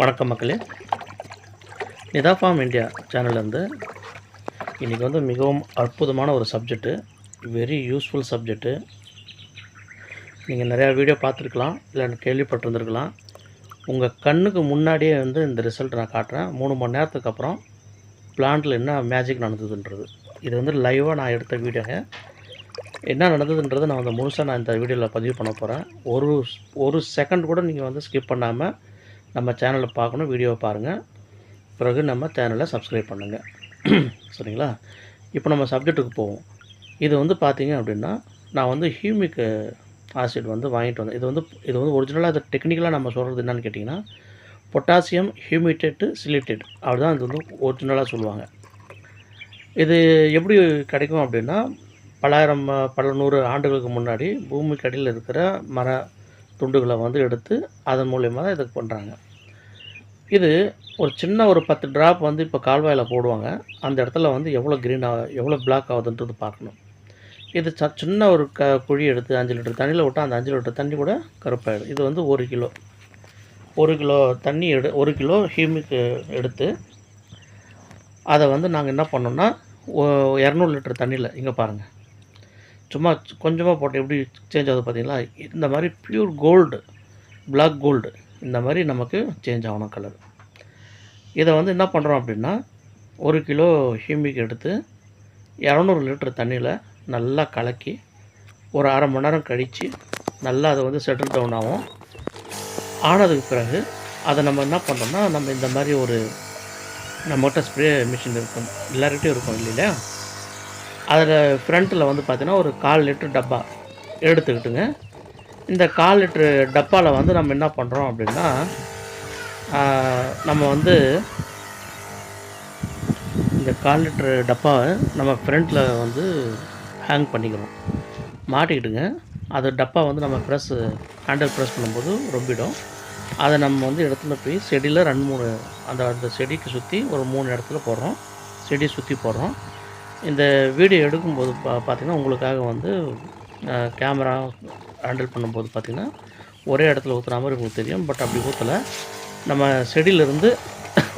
வணக்கம் மக்களே. Nita form India சேனல்லேருந்து இன்றைக்கி வந்து மிகவும் அற்புதமான ஒரு சப்ஜெக்ட்டு வெரி யூஸ்ஃபுல் சப்ஜெக்ட்டு. நீங்கள் நிறையா வீடியோ பார்த்துருக்கலாம் இல்லை கேள்விப்பட்டிருந்துருக்கலாம். உங்கள் கண்ணுக்கு முன்னாடியே வந்து இந்த ரிசல்ட் நான் காட்டுறேன். மூணு மணி நேரத்துக்கு அப்புறம் பிளான்ட்டில் என்ன மேஜிக் நடந்ததுன்றது. இது வந்து லைவாக நான் எடுத்த வீடியோங்க. என்ன நடந்ததுன்றது நான் வந்து முழுசாக நான் இந்த வீடியோவில் பதிவு பண்ண போகிறேன் ஒரு ஒரு செகண்ட் கூட நீங்கள் வந்து ஸ்கிப் பண்ணாமல் நம்ம சேனலில் பார்க்கணும் வீடியோவை பாருங்கள் பிறகு நம்ம சேனலை சப்ஸ்கிரைப் பண்ணுங்கள் சரிங்களா? இப்போ நம்ம சப்ஜெக்ட்டுக்கு போவோம். இது வந்து பார்த்திங்க அப்படின்னா நான் வந்து ஹியூமிக் ஆசிட் வந்து வாங்கிட்டு வந்தேன். இது வந்து இது வந்து ஒரிஜினலாக இது டெக்னிக்கலாக நம்ம சொல்கிறது என்னன்னு கேட்டிங்கன்னா பொட்டாசியம் ஹியூமிட்டேட்டு சிலிட்டேட் அதுதான் இது வந்து ஒரிஜினலாக சொல்லுவாங்க. இது எப்படி கிடைக்கும் அப்படின்னா பலாயிரம் பல நூறு ஆண்டுகளுக்கு முன்னாடி பூமிக்கு அடியில் இருக்கிற மர துண்டுகளை வந்து எடுத்து அதன் மூலயமா தான் இதுக்கு பண்ணுறாங்க இது ஒரு சின்ன ஒரு பத்து ட்ராப் வந்து இப்போ கால்வாயில் போடுவாங்க. அந்த இடத்துல வந்து எவ்வளோ க்ரீன் எவ்வளோ பிளாக் ஆகுதுன்றது பார்க்கணும். இது ச சின்ன ஒரு க குழி எடுத்து அஞ்சு லிட்டர் தண்ணியில் விட்டால் அந்த அஞ்சு லிட்டர் தண்ணி கூட கருப்பாயிடும். இது வந்து ஒரு கிலோ. ஒரு கிலோ தண்ணி எடு ஒரு கிலோ ஹியூமிக் எடுத்து அதை வந்து நாங்கள் என்ன பண்ணோம்னா இரநூறு லிட்டர் தண்ணியில் இங்கே பாருங்கள் சும்மா கொஞ்சமாக போட்டு எப்படி சேஞ்ச் ஆகுது பார்த்தீங்களா இந்த மாதிரி ப்யூர் கோல்டு பிளாக் கோல்டு இந்த மாதிரி நமக்கு சேஞ்ச் ஆகணும் கலர் இதை வந்து என்ன பண்ணுறோம் அப்படின்னா ஒரு கிலோ ஹியூமிக் எடுத்து இரநூறு லிட்டர் தண்ணியில் நல்லா கலக்கி ஒரு அரை மணி நேரம் கழித்து நல்லா அதை வந்து செட்டில் டவுன் ஆகும். ஆனதுக்கு பிறகு அதை நம்ம என்ன பண்ணுறோம்னா நம்ம இந்த மாதிரி ஒரு நம்மகிட்ட ஸ்ப்ரே மிஷின் இருக்கும். எல்லார்கிட்டையும் இருக்கும் இல்லையா? அதில் ஃப்ரண்ட்டில் வந்து பார்த்திங்கன்னா ஒரு கால் லிட்டர் டப்பா எடுத்துக்கிட்டுங்க. இந்த கால் லிட்ரு டப்பாவில் வந்து நம்ம என்ன பண்ணுறோம் அப்படின்னா நம்ம வந்து இந்த கால் லிட்ரு டப்பாவை நம்ம ஃப்ரண்ட்டில் வந்து ஹேங் பண்ணிக்கிறோம் மாட்டிக்கிட்டுங்க. அது டப்பா வந்து நம்ம ப்ரெஸ் ஹேண்டில் ப்ரெஸ் பண்ணும்போது ரொம்பிடும். அதை நம்ம வந்து இடத்துல போய் செடியில் ரெண்டு மூணு அந்த அந்த செடிக்கு சுற்றி ஒரு மூணு இடத்துல போடுறோம். செடியை சுற்றி போடுறோம். இந்த வீடியோ எடுக்கும்போது பா பார்த்திங்கன்னா உங்களுக்காக வந்து கேமரா ஹேண்டில் பண்ணும்போது பார்த்திங்கன்னா ஒரே இடத்துல ஊற்றுற மாதிரி உங்களுக்கு தெரியும். பட் அப்படி ஊற்றலை நம்ம செடியிலேருந்து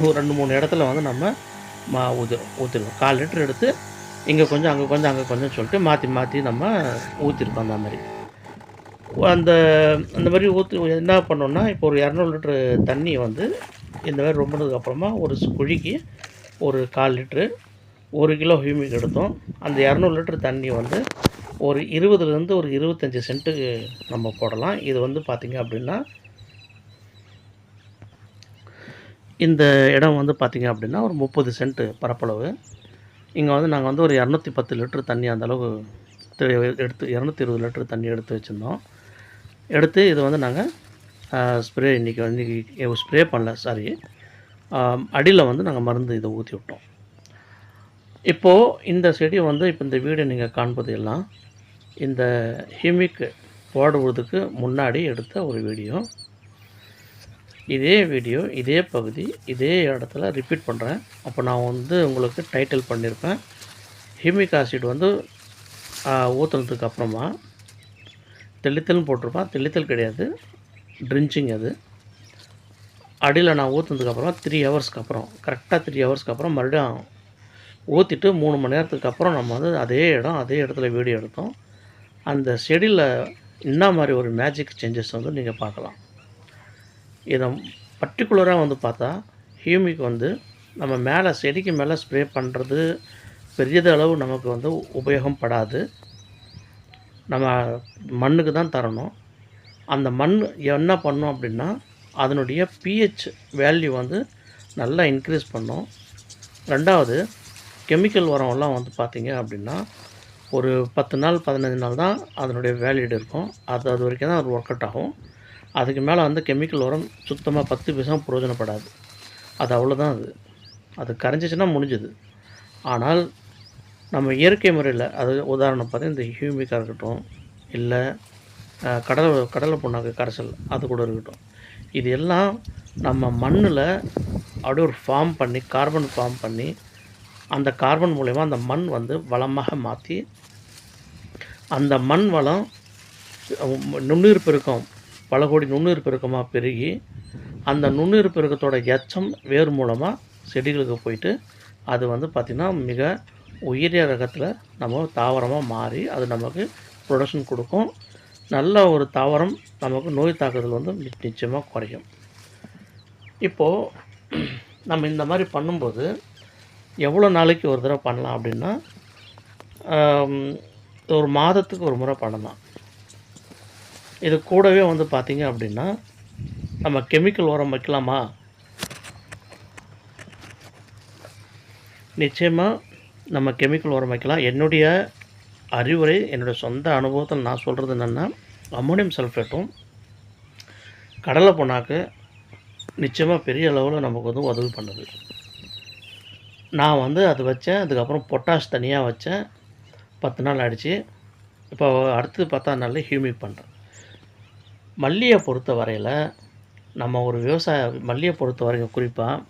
ஒரு ரெண்டு மூணு இடத்துல வந்து நம்ம மா ஊற்றி ஊற்றிருக்கோம் கால் லிட்டர் எடுத்து இங்கே கொஞ்சம் அங்கே கொஞ்சம் அங்கே கொஞ்சம் சொல்லிட்டு மாற்றி மாற்றி நம்ம ஊற்றிருக்கோம் அந்த மாதிரி. அந்த அந்த மாதிரி ஊற்றி என்ன பண்ணோன்னா இப்போ ஒரு இரநூறு லிட்ரு தண்ணி வந்து இந்த மாதிரி ரொம்பினதுக்கு அப்புறமா ஒரு குழிக்கு ஒரு கால் லிட்ரு ஒரு கிலோ ஹியூமிக் எடுத்தோம். அந்த இரநூறு லிட்டர் தண்ணி வந்து ஒரு இருபதுலேருந்து ஒரு இருபத்தஞ்சி சென்ட்டுக்கு நம்ம போடலாம். இது வந்து பார்த்திங்க அப்படின்னா இந்த இடம் வந்து பார்த்திங்க அப்படின்னா ஒரு முப்பது சென்ட்டு பரப்பளவு. இங்கே வந்து நாங்கள் வந்து ஒரு இரநூத்தி பத்து லிட்டர் தண்ணி அந்தளவுக்கு எடுத்து இரநூத்தி இருபது லிட்டர் தண்ணி எடுத்து வச்சுருந்தோம். எடுத்து இது வந்து நாங்கள் ஸ்ப்ரே இன்றைக்கி இன்றைக்கி ஸ்ப்ரே பண்ணல சாரி அடியில் வந்து நாங்கள் மருந்து இதை ஊற்றி விட்டோம். இப்போது இந்த செடி வந்து இப்போ இந்த வீடு நீங்கள் காண்பது எல்லாம் இந்த ஹிமிக் போடுவதுக்கு முன்னாடி எடுத்த ஒரு வீடியோ. இதே வீடியோ இதே பகுதி இதே இடத்துல ரிப்பீட் பண்ணுறேன் அப்போ நான் வந்து உங்களுக்கு டைட்டில் பண்ணியிருப்பேன் ஹியூமிக் ஆசிட் வந்து ஊற்றுனதுக்கு அப்புறமா தெளித்தல்னு போட்டிருப்பேன். தெளித்தல் கிடையாது. ட்ரிஞ்சிங் அது. அடியில் நான் ஊற்றுனதுக்கப்புறமா த்ரீ ஹவர்ஸ்க்கு அப்புறம் கரெக்டாக த்ரீ ஹவர்ஸ்க்கு அப்புறம் மறுபடியும் ஊற்றிட்டு மூணு மணி நேரத்துக்கு அப்புறம் நம்ம வந்து அதே இடம் அதே இடத்துல வீடியோ எடுத்தோம். அந்த செடியில் என்ன மாதிரி ஒரு மேஜிக் சேஞ்சஸ் வந்து நீங்கள் பார்க்கலாம். இதை பர்டிகுலராக வந்து பார்த்தா ஹியூமிக் வந்து நம்ம மேலே செடிக்கு மேலே ஸ்ப்ரே பண்ணுறது பெரியதளவு நமக்கு வந்து உபயோகம் படாது. நம்ம மண்ணுக்கு தான் தரணும். அந்த மண் என்ன பண்ணும் அப்படின்னா அதனுடைய பிஹெச் வேல்யூ வந்து நல்லா இன்க்ரீஸ் பண்ணும். ரெண்டாவது கெமிக்கல் உரம்லாம் வந்து பார்த்திங்க அப்படின்னா ஒரு பத்து நாள் பதினஞ்சு நாள் தான் அதனுடைய வேலிட் இருக்கும். அது அது வரைக்கும் தான் அது ஒர்க் அவுட் ஆகும். அதுக்கு மேலே வந்து கெமிக்கல் உரம் சுத்தமாக பத்து பைசா பிரயோஜனப்படாது அது அவ்வளோதான் அது. அது கரைஞ்சிச்சுன்னா முடிஞ்சுது. ஆனால் நம்ம இயற்கை முறையில் அது உதாரணம் பார்த்தா இந்த ஹியூமிக்காக இருக்கட்டும் இல்லை கடலை கடலை புண்ணாக்கு கரைசல் அது கூட இருக்கட்டும். இது எல்லாம் நம்ம மண்ணில் அப்படியே ஒரு ஃபார்ம் பண்ணி கார்பன் ஃபார்ம் பண்ணி அந்த கார்பன் மூலயமா அந்த மண் வந்து வளமாக மாற்றி அந்த மண் வளம் நுண்ணுயிர் பெருக்கம் பல கோடி நுண்ணுயிர் பெருக்கமாக பெருகி அந்த நுண்ணுயிர் பெருக்கத்தோட எச்சம் வேர் மூலமாக செடிகளுக்கு போயிட்டு அது வந்து பார்த்திங்கன்னா மிக உயரிய ரகத்தில் நம்ம தாவரமாக மாறி அது நமக்கு ப்ரொடக்ஷன் கொடுக்கும். நல்ல ஒரு தாவரம் நமக்கு நோய் தாக்குதல் வந்து நி- நிச்சயமாக குறையும். இப்போது நம்ம இந்த மாதிரி பண்ணும்போது எவ்வளோ நாளைக்கு ஒரு தடவை பண்ணலாம் அப்படின்னா ஒரு மாதத்துக்கு ஒரு முறை பண்ணலாம். இது கூடவே வந்து பார்த்திங்க அப்படின்னா நம்ம கெமிக்கல் உரம் வைக்கலாமா? நிச்சயமாக நம்ம கெமிக்கல் உரம் வைக்கலாம். என்னுடைய அறிவுரை என்னுடைய சொந்த அனுபவத்தில் நான் சொல்கிறது என்னென்னா அம்மோனியம் சல்ஃபேட்டும் கடலை புண்ணாக்கு நிச்சயமாக பெரிய அளவில் நமக்கு வந்து உதவி பண்ணுது. நான் வந்து அது வச்சேன் அதுக்கப்புறம் பொட்டாஷ் தனியாக வச்சேன். பத்து நாள் ஆயிடுச்சு. இப்போ அடுத்து பத்தாம் நாளில் ஹியூமிக் பண்ணுறேன் மல்லியை பொறுத்த வரையில் நம்ம ஒரு விவசாய மல்லியை பொறுத்த வரைக்கும் குறிப்பாக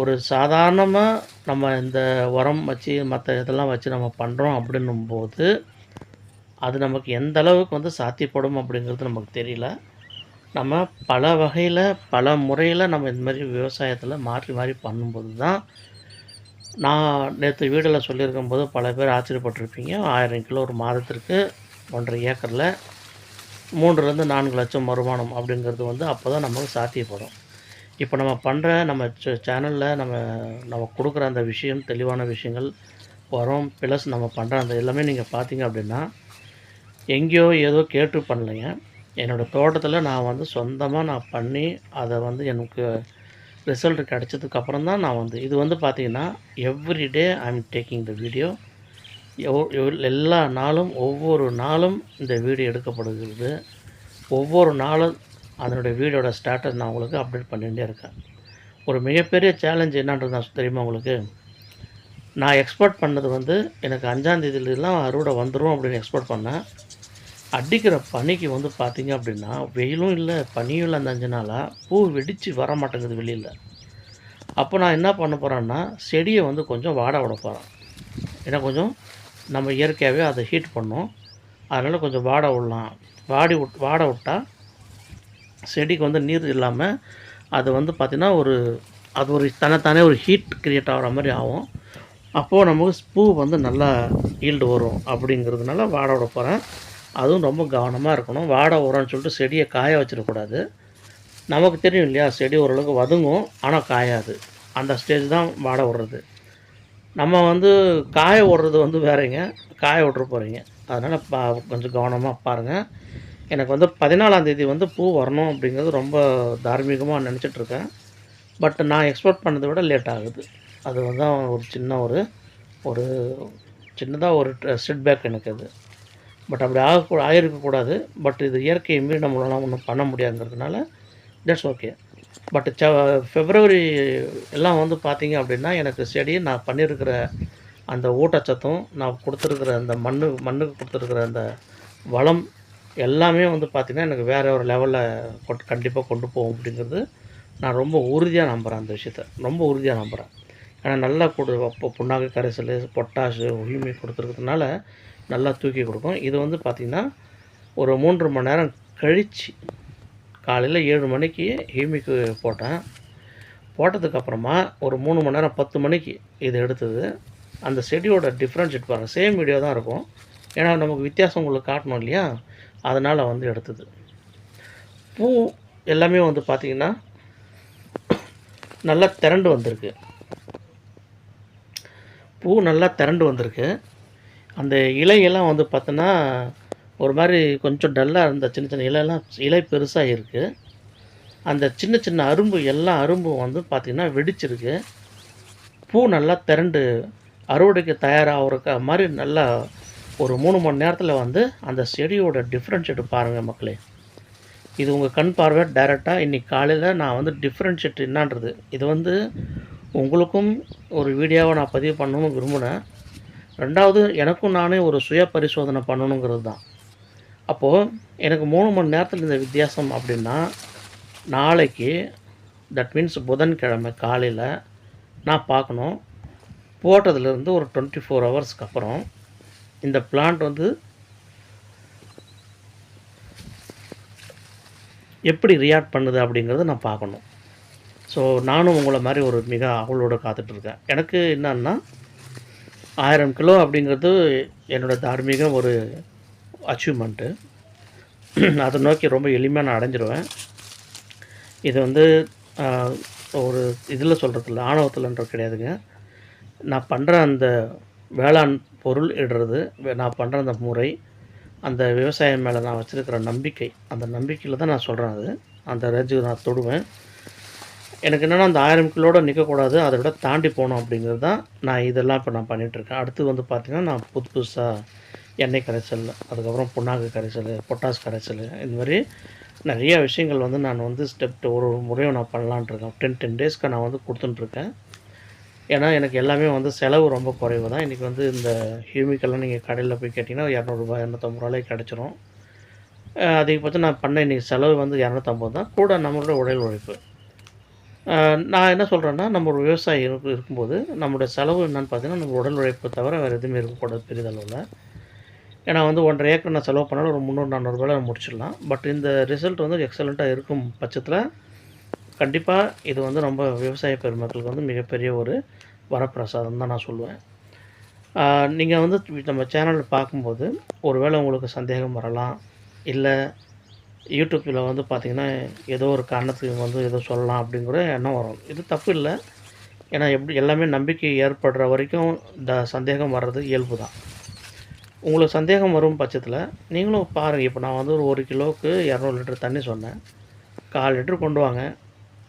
ஒரு சாதாரணமாக நம்ம இந்த உரம் வச்சு மற்ற இதெல்லாம் வச்சு நம்ம பண்ணுறோம் அப்படின்னும் போது அது நமக்கு எந்த அளவுக்கு வந்து சாத்தியப்படும் அப்படிங்கிறது நமக்கு தெரியல. நம்ம பல வகையில் பல முறையில் நம்ம இந்த மாதிரி விவசாயத்தில் மாற்றி மாறி பண்ணும்போது தான் நான் நேற்று வீடில் சொல்லியிருக்கும் போது பல பேர் ஆச்சரியப்பட்டிருப்பீங்க. ஆயிரம் கிலோ ஒரு மாதத்திற்கு ஒன்றரை ஏக்கரில் மூன்றுலேருந்து நான்கு லட்சம் வருமானம் அப்படிங்கிறது வந்து அப்போ தான் நமக்கு சாத்தியப்படும். இப்போ நம்ம பண்ணுற நம்ம சேனலில் நம்ம நம்ம கொடுக்குற அந்த விஷயம் தெளிவான விஷயங்கள் வரும். ப்ளஸ் நம்ம பண்ணுற அந்த எல்லாமே நீங்கள் பார்த்தீங்க அப்படின்னா எங்கேயோ ஏதோ கேட்டு பண்ணலைங்க. என்னோடய தோட்டத்தில் நான் வந்து சொந்தமாக நான் பண்ணி அதை வந்து எனக்கு ரிசல்ட் கிடச்சதுக்கப்புறம் தான் நான் வந்து இது வந்து பார்த்திங்கன்னா every day I am taking the video எல்லா நாளும் ஒவ்வொரு நாளும் இந்த வீடியோ எடுக்கப்படுகிறது. ஒவ்வொரு நாளும் அதனுடைய வீடியோட ஸ்டேட்டஸ் நான் உங்களுக்கு அப்டேட் பண்ணிகிட்டே இருக்கேன். ஒரு மிகப்பெரிய சேலஞ்ச் என்னன்றது நான் தெரியுமா உங்களுக்கு? நான் எக்ஸ்போர்ட் பண்ணது வந்து எனக்கு அஞ்சாந்தேதியிலாம் அறுவடை வந்துடும் அப்படின்னு எக்ஸ்போர்ட் பண்ணேன். அடிக்கிற பனிக்கு வந்து பார்த்திங்க அப்படின்னா வெயிலும் இல்லை பனியும் இல்லை அந்த அஞ்சு நாளாக பூ வெடித்து வர மாட்டேங்குது வெளியில். அப்போ நான் என்ன பண்ண போகிறேன்னா செடியை வந்து கொஞ்சம் வாட விட போகிறேன் ஏன்னா கொஞ்சம் நம்ம இயற்கையாகவே அதை ஹீட் பண்ணும். அதனால் கொஞ்சம் வாட விடலாம். வாடி விட் வாட விட்டால் செடிக்கு வந்து நீர் இல்லாமல் அது வந்து பார்த்திங்கன்னா ஒரு அது ஒரு தனித்தானே ஒரு ஹீட் க்ரியேட் ஆகிற மாதிரி ஆகும். அப்போது நமக்கு பூ வந்து நல்லா ஈல்டு வரும் அப்படிங்கிறதுனால வாட விட போகிறேன் அதுவும் ரொம்ப கவனமாக இருக்கணும். வாட உரம்னு சொல்லிட்டு செடியை காய வச்சிடக்கூடாது. நமக்கு தெரியும் இல்லையா செடி ஓரளவுக்கு வதங்கும் ஆனால் காயாது. அந்த ஸ்டேஜ் தான் வாட விடுறது. நம்ம வந்து காய விடுறது வந்து வேறங்க. காய விட்ற போகிறீங்க அதனால் பா கொஞ்சம் கவனமாக பாருங்கள் எனக்கு வந்து பதினாலாம் தேதி வந்து பூ வரணும் அப்படிங்கிறது ரொம்ப தார்மீகமாக நினச்சிட்ருக்கேன். பட் நான் எக்ஸ்பெக்ட் பண்ணதை விட லேட் ஆகுது. அது வந்து ஒரு சின்ன ஒரு ஒரு சின்னதாக ஒரு செட்பேக் எனக்கு அது. பட் அப்படி ஆக ஆகிருக்கக்கூடாது பட் இது இயற்கையை மீறி நம்மளால் ஒன்றும் பண்ண முடியாதுங்கிறதுனால தட்ஸ் ஓகே பட் ச ஃபெப்ரவரி எல்லாம் வந்து பார்த்தீங்க அப்படின்னா எனக்கு செடி நான் பண்ணியிருக்கிற அந்த ஊட்டச்சத்தும் நான் கொடுத்துருக்குற அந்த மண்ணு மண்ணுக்கு கொடுத்துருக்குற அந்த வளம் எல்லாமே வந்து பார்த்திங்கன்னா எனக்கு வேறு ஒரு லெவலில் கொண்டு கண்டிப்பாக கொண்டு போகும் அப்படிங்கிறது நான் ரொம்ப உறுதியாக நம்புகிறேன் அந்த விஷயத்த. ரொம்ப உறுதியாக நம்புகிறேன் ஏன்னா நல்லா கொடு அப்போ புண்ணாக்கு கரைசல் பொட்டாஷு உரிமை கொடுத்துருக்கிறதுனால நல்லா தூக்கி கொடுக்கும். இது வந்து பார்த்திங்கன்னா ஒரு மூன்று மணி நேரம் கழித்து காலையில் ஏழு மணிக்கு ஹீமிக்கு போட்டேன். போட்டதுக்கப்புறமா ஒரு மூணு மணி நேரம் பத்து மணிக்கு இது எடுத்தது. அந்த செடியோட டிஃப்ரென்ஷியேட் பாருங்கள் சேம் வீடியோ தான் இருக்கும். ஏன்னா நமக்கு வித்தியாசம் உங்களுக்கு காட்டணும் இல்லையா? அதனால் வந்து எடுத்தது. பூ எல்லாமே வந்து பார்த்திங்கன்னா நல்லா திரண்டு வந்திருக்கு. பூ நல்லா திரண்டு வந்திருக்கு. அந்த இலையெல்லாம் வந்து பார்த்தோன்னா ஒரு மாதிரி கொஞ்சம் டல்லாக இருந்த சின்ன சின்ன இலையெல்லாம் இலை பெருசாக இருக்குது அந்த சின்ன சின்ன அரும்பு எல்லா அரும்பும் வந்து பார்த்திங்கன்னா வெடிச்சிருக்கு. பூ நல்லா திரண்டு அறுவடைக்கு தயாராகிறக்க மாதிரி நல்லா ஒரு மூணு மணி நேரத்தில் வந்து அந்த செடியோட டிஃப்ரென்ஷியேட் பாருங்கள் மக்களே. இது உங்கள் கண் பார்வை டைரெக்டாக இன்றைக்கி காலையில் நான் வந்து டிஃப்ரென்ஷியேட் என்னான்றது. இது வந்து உங்களுக்கும் ஒரு வீடியோவை நான் பதிவு பண்ணணும்னு விரும்பினேன். ரெண்டாவது எனக்கும் நானே ஒரு சுய பரிசோதனை பண்ணணுங்கிறது தான். அப்போது எனக்கு மூணு மணி நேரத்தில் இந்த வித்தியாசம் அப்படின்னா நாளைக்கு தட் மீன்ஸ் புதன்கிழமை காலையில் நான் பார்க்கணும். போட்டதுலேருந்து ஒரு டுவெண்ட்டி ஃபோர் ஹவர்ஸ்க்கு அப்புறம் இந்த பிளான்ட் வந்து எப்படி ரியாக்ட் பண்ணுது அப்படிங்கிறத நான் பார்க்கணும். ஸோ நானும் உங்களை மாதிரி ஒரு மிக அவளோட காத்துட்ருக்கேன் எனக்கு என்னன்னா ஆயிரம் கிலோ அப்படிங்கிறது என்னோடய தார்மீக ஒரு அச்சீவ்மெண்ட்டு அதை நோக்கி ரொம்ப எளிமையாக நான் அடைஞ்சிருவேன். இது வந்து ஒரு இதில் சொல்கிறதில்ல ஆணவத்தில்ன்ற கிடையாதுங்க. நான் பண்ணுற அந்த வேளாண் பொருள் இடுறது நான் பண்ணுற அந்த முறை அந்த விவசாயம் மேலே நான் வச்சுருக்கிற நம்பிக்கை அந்த நம்பிக்கையில் தான் நான் சொல்கிறேன் அது. அந்த ரேஞ்சுக்கு நான் தொடுவேன். எனக்கு என்னென்னா அந்த ஆயிரம் கிலோட நிற்கக்கூடாது அதை விட தாண்டி போகணும் அப்படிங்கிறது தான் நான் இதெல்லாம் இப்போ நான் பண்ணிகிட்ருக்கேன் அடுத்து வந்து பார்த்திங்கன்னா நான் புது புதுசாக எண்ணெய் கரைசல் அதுக்கப்புறம் புண்ணாக்கு கரைசல் பொட்டாஸ் கரைசல் இந்த மாதிரி நிறைய விஷயங்கள் வந்து நான் வந்து ஸ்டெப் ஒரு ஒரு முறையும் நான் பண்ணலான்ட்ருக்கேன் டென் டென் டேஸ்க்கு நான் வந்து கொடுத்துட்டுருக்கேன் ஏன்னா எனக்கு எல்லாமே வந்து செலவு ரொம்ப குறைவு தான். இன்றைக்கி வந்து இந்த ஹியூமிக்கெல்லாம் நீங்கள் கடையில் போய் கேட்டிங்கன்னா இரநூறுபா இரநூத்தம்பது ரூபாய்க்கு கிடச்சிரும். அதிகபட்சம் நான் பண்ண இன்றைக்கி செலவு வந்து இரநூத்தம்பது தான். கூட நம்மளோட உடல் உழைப்பு. நான் என்ன சொல்கிறேன்னா நம்ம ஒரு விவசாயி இருக்கும்போது நம்மளுடைய செலவு என்னென்னு பார்த்தீங்கன்னா நம்ம உடல் உழைப்பு தவிர வேறு எதுவுமே இருக்கக்கூடாது பெரிதளவில். ஏன்னா வந்து ஒன்றரை ஏக்கர் நான் செலவு பண்ணாலும் ஒரு முந்நூறு நானூறுபாயில் முடிச்சிடலாம். பட் இந்த ரிசல்ட் வந்து எக்ஸலண்ட்டாக இருக்கும் பட்சத்தில் கண்டிப்பாக இது வந்து ரொம்ப விவசாய பெருமக்களுக்கு வந்து மிகப்பெரிய ஒரு வரப்பிரசாதம் தான் நான் சொல்லுவேன். நீங்கள் வந்து நம்ம சேனல் பார்க்கும்போது ஒருவேளை உங்களுக்கு சந்தேகம் வரலாம். இல்லை யூடியூப்பில் வந்து பார்த்திங்கன்னா ஏதோ ஒரு காரணத்துக்கு வந்து ஏதோ சொல்லலாம் அப்படிங்கிற எண்ணம் வரும். இது தப்பு இல்லை. ஏன்னா எப்படி எல்லாமே நம்பிக்கை ஏற்படுற வரைக்கும் இந்த சந்தேகம் வர்றது இயல்பு தான் உங்களுக்கு சந்தேகம் வரும் பட்சத்தில் நீங்களும் பாருங்கள் இப்போ நான் வந்து ஒரு ஒரு கிலோவுக்கு இரநூறு லிட்டர் தண்ணி சொன்னேன். கால் லிட்டர் கொண்டு வாங்க.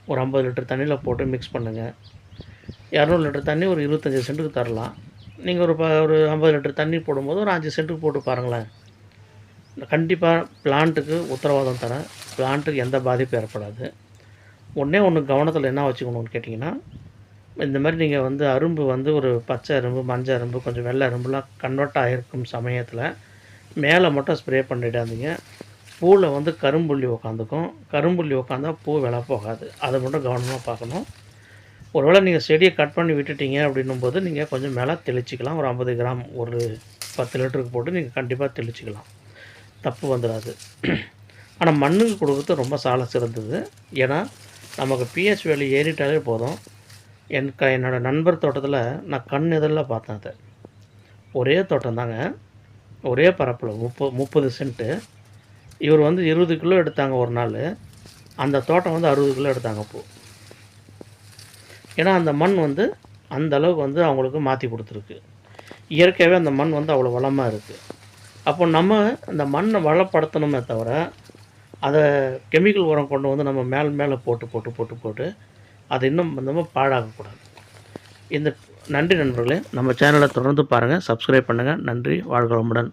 ஒரு ஐம்பது லிட்டர் தண்ணியில் போட்டு மிக்ஸ் பண்ணுங்கள் இரநூறு லிட்டர் தண்ணி ஒரு இருபத்தஞ்சி சென்ட்டுக்கு தரலாம். நீங்கள் ஒரு ப ஒரு ஐம்பது லிட்டர் தண்ணி போடும்போது ஒரு அஞ்சு சென்ட்டுக்கு போட்டு பாருங்களேன். கண்டிப்பாக பிளான்ட்டுக்கு உத்தரவாதம் தரேன். பிளான்ட்டுக்கு எந்த பாதிப்பும் ஏற்படாது. ஒன்றே ஒன்று கவனத்தில் என்ன வச்சுக்கணும்னு கேட்டிங்கன்னா இந்த மாதிரி நீங்கள் வந்து அரும்பு வந்து ஒரு பச்சை அரும்பு மஞ்சள் அரும்பு கொஞ்சம் வெள்ளை அரும்புலாம் கன்வெர்ட் ஆகிருக்கும் சமயத்தில். மேலே மட்டும் ஸ்ப்ரே பண்ணிடாதீங்க. பூவில் வந்து கரும்புள்ளி உக்காந்துக்கும். கரும்புள்ளி உக்காந்தா பூ விலை போகாது. அதை மட்டும் கவனமாக பார்க்கணும். ஒருவேளை நீங்கள் செடியை கட் பண்ணி விட்டுட்டீங்க அப்படின்னும் போது நீங்கள் கொஞ்சம் மேலே தெளிச்சிக்கலாம். ஒரு ஐம்பது கிராம் ஒரு பத்து லிட்டருக்கு போட்டு நீங்கள் கண்டிப்பாக தெளிச்சிக்கலாம். தப்பு வந்துடாது ஆனால் மண்ணுக்கு கொடுக்குறது ரொம்ப சால சிறந்தது. ஏன்னா நமக்கு பிஹெச் வேல்யூ ஏறிட்டாலே போதும். என் க என்னோடய நண்பர் தோட்டத்தில் நான் கண் எதிரில் பார்த்தேன் அதை. ஒரே தோட்டம் தாங்க. ஒரே பரப்பில் முப்பது முப்பது சென்ட்டு இவர் வந்து இருபது கிலோ எடுத்தாங்க ஒரு நாள். அந்த தோட்டம் வந்து அறுபது கிலோ எடுத்தாங்க பூ ஏன்னா அந்த மண் வந்து அந்த அளவுக்கு வந்து அவங்களுக்கு மாற்றி கொடுத்துருக்கு. இயற்கையாகவே அந்த மண் வந்து அவ்வளோ வளமாக இருக்குது அப்போ நம்ம அந்த மண்ணை வளப்படுத்தணுமே தவிர அதை கெமிக்கல் உரம் கொண்டு வந்து நம்ம மேல் மேலே போட்டு போட்டு போட்டு போட்டு அதை இன்னும் நம்ம பாழாகக்கூடாது. இந்த நன்றி நண்பர்களே நம்ம சேனலை தொடர்ந்து பாருங்கள் சப்ஸ்கிரைப் பண்ணுங்கள் நன்றி வாழ்க வளமுடன்.